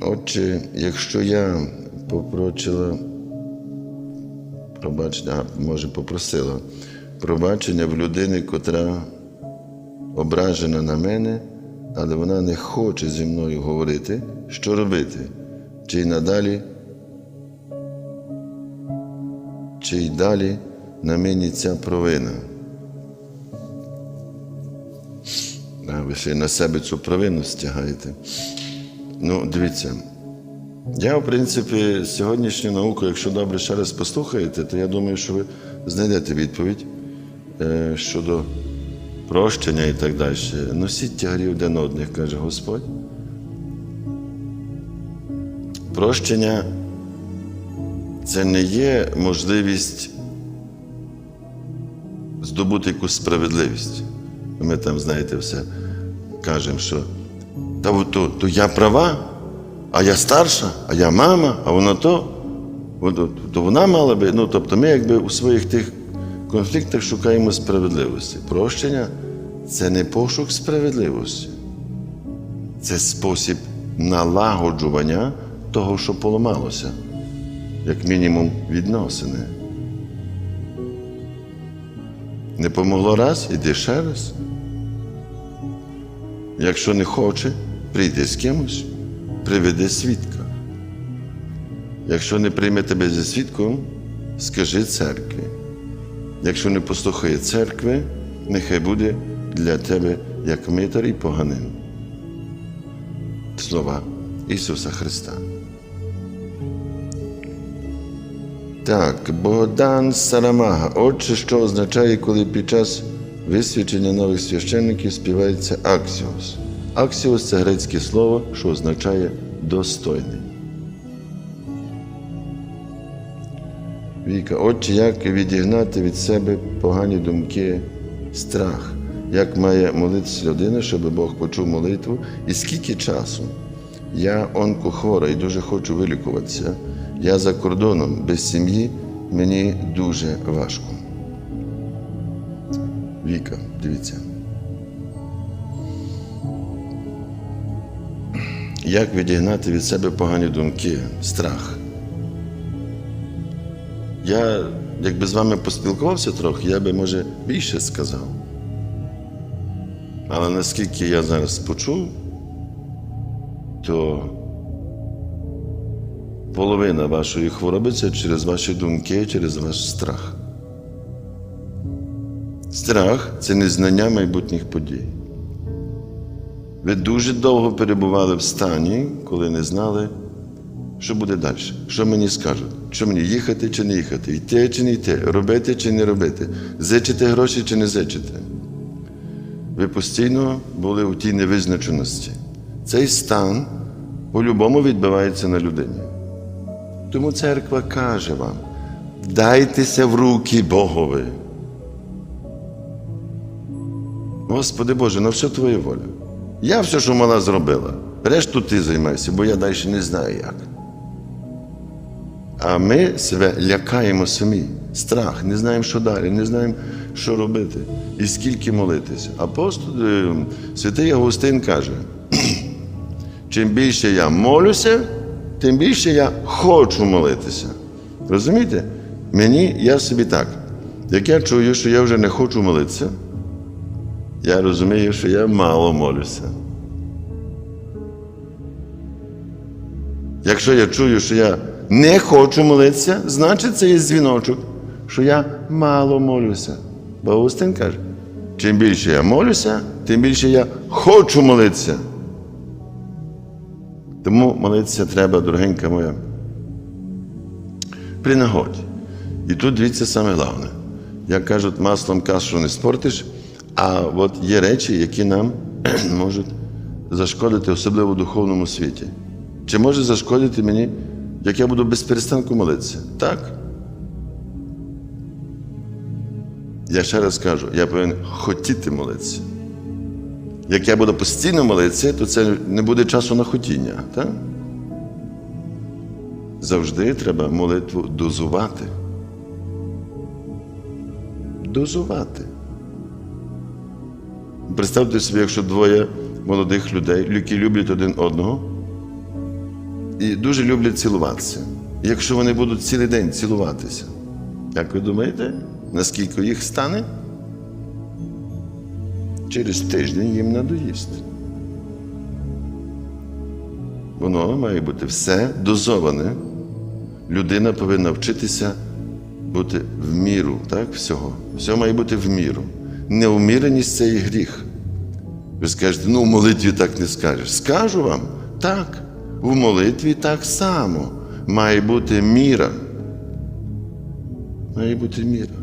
Отже, якщо я попрочила, пробачення, може попросила пробачення в людини, котра ображена на мене, але вона не хоче зі мною говорити, що робити? Чи й надалі, чи й далі на мені ця провина? Ви ще й на себе цю провину стягаєте. Ну, дивіться. Я, в принципі, сьогоднішню науку, якщо добре ще раз послухаєте, то я думаю, що ви знайдете відповідь е, щодо прощення і так далі. Носіть тягарі один одних, каже Господь. Прощення це не є можливість здобути якусь справедливість. Ми там, знаєте, все кажемо, що та от то, то я права, а я старша, а я мама, а вона то, то вона мала би. Ну, тобто ми якби у своїх тих конфліктах шукаємо справедливості. Прощення це не пошук справедливості, це спосіб налагоджування того, що поламалося, як мінімум відносини. Не помогло раз, іди ще раз. Якщо не хоче, прийди з кимось, приведи свідка. Якщо не прийме тебе зі свідком, скажи церкві. Якщо не послухає церкви, нехай буде для тебе як митар і поганин. Слова Ісуса Христа. Так, Богдан Сарамага. Отже, що означає, коли під час висвячення нових священників співається аксіос. Аксіос це грецьке слово, що означає достойний. Віка, отже, як відігнати від себе погані думки, страх, як має молитися людина, щоб Бог почув молитву, і скільки часу? Я онкохвора і дуже хочу вилікуватися. Я за кордоном без сім'ї, мені дуже важко. Віка, дивіться. Як відігнати від себе погані думки, страх? Я, якби з вами поспілкувався трохи, я би, може, більше сказав. Але наскільки я зараз почув, то половина вашої хвороби це через ваші думки, через ваш страх. Страх це незнання майбутніх подій. Ви дуже довго перебували в стані, коли не знали, що буде далі, що мені скажуть, що мені їхати чи не їхати, йти чи не йти, робити чи не робити, зичити гроші чи не зичити. Ви постійно були у тій невизначеності. Цей стан по-любому відбивається на людині. Тому церква каже вам: дайтеся в руки Богові. Господи Боже, на все Твоя воля. Я все, що мала, зробила. Решту ти займайся, бо я далі не знаю як. А ми себе лякаємо самі. Страх, не знаємо, що далі, не знаємо, що робити і скільки молитися. Апостол е, святий Августин каже: чим більше я молюся, тим більше я хочу молитися. Розумієте? Мені я собі так. Як я чую, що я вже не хочу молитися, я розумію, що я мало молюся. Якщо я чую, що я не хочу молитися, значить це є дзвіночок, що я мало молюся. Бо Августин каже, чим більше я молюся, тим більше я хочу молитися. Тому молитися треба, дорогенька моя, при нагоді. І тут дивіться саме головне. Як кажуть, маслом кашу не спортиш, а от є речі, які нам можуть зашкодити, особливо в духовному світі. Чи може зашкодити мені, як я буду без перестанку молитися? Так. Я ще раз кажу, я повинен хотіти молитися. Як я буду постійно молитися, то це не буде часу на хотіння. Так? Завжди треба молитву дозувати. Дозувати. Представте собі, якщо двоє молодих людей, які люблять один одного, і дуже люблять цілуватися. Якщо вони будуть цілий день цілуватися, як ви думаєте, наскільки їх стане? Через тиждень їм надоїсть. Воно має бути все дозоване. Людина повинна вчитися бути в міру, так, всього. Все має бути в міру. Неуміреність це і гріх. Ви скажете, ну в молитві так не скажеш. Скажу вам, так, в молитві так само має бути міра. Має бути міра.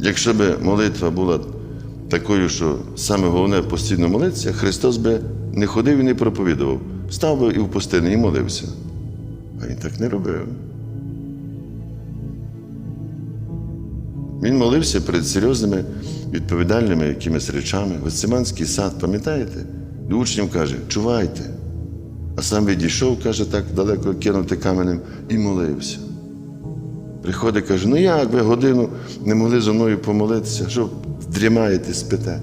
Якщо б молитва була такою, що саме головне постійно молитися, Христос би не ходив і не проповідував. Став би і в пустині і молився. А він так не робив. Він молився перед серйозними відповідальними якимись речами. Гециманський сад, пам'ятаєте? До учнів каже, чувайте. А сам відійшов, каже, так далеко кинути каменем і молився. Приходить, каже, ну як ви годину не могли зо мною помолитися, що дрімаєте, спите.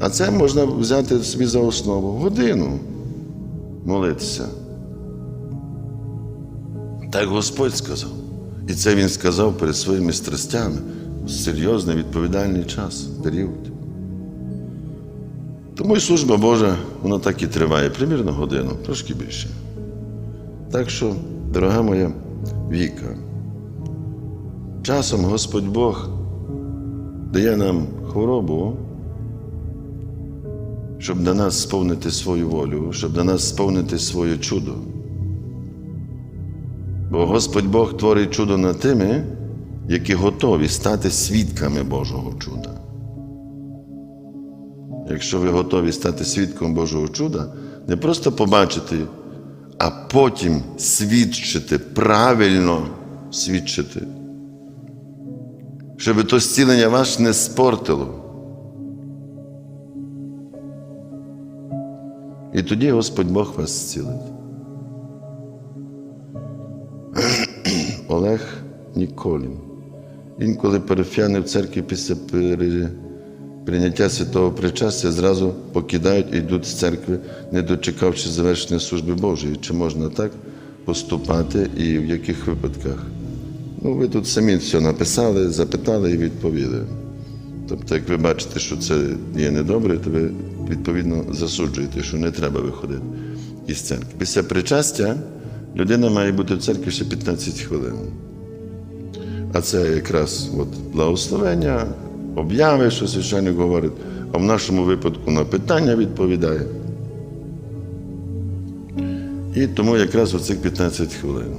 А це можна взяти собі за основу. Годину молитися. Так Господь сказав. І це Він сказав перед своїми страстями в серйозний відповідальний час, період. Тому і служба Божа, вона так і триває, примірно годину, трошки більше. Так що, дорога моя Віка, часом Господь Бог дає нам хворобу, щоб на нас сповнити свою волю, щоб на нас сповнити своє чудо. Бо Господь Бог творить чудо над тими, які готові стати свідками Божого чуда. Якщо ви готові стати свідком Божого чуда, не просто побачити, а потім свідчити, правильно свідчити, щоб то зцілення вас не спортило. І тоді Господь Бог вас зцілить. Олег Ніколін. Інколи парафіяни в церкві після прийняття святого причастя зразу покидають і йдуть з церкви, не дочекавши завершення служби Божої. Чи можна так поступати і в яких випадках? Ну, ви тут самі все написали, запитали і відповіли. Тобто, як ви бачите, що це є недобре, то ви відповідно засуджуєте, що не треба виходити із церкви. Після причастя людина має бути в церкві ще 15 хвилин. А це якраз от благословення, обяви, що священник говорить, а в нашому випадку на питання відповідає. І тому якраз оцих 15 хвилин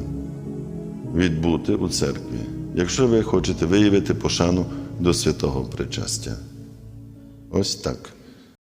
відбути у церкві, якщо ви хочете виявити пошану до святого причастя. Ось так.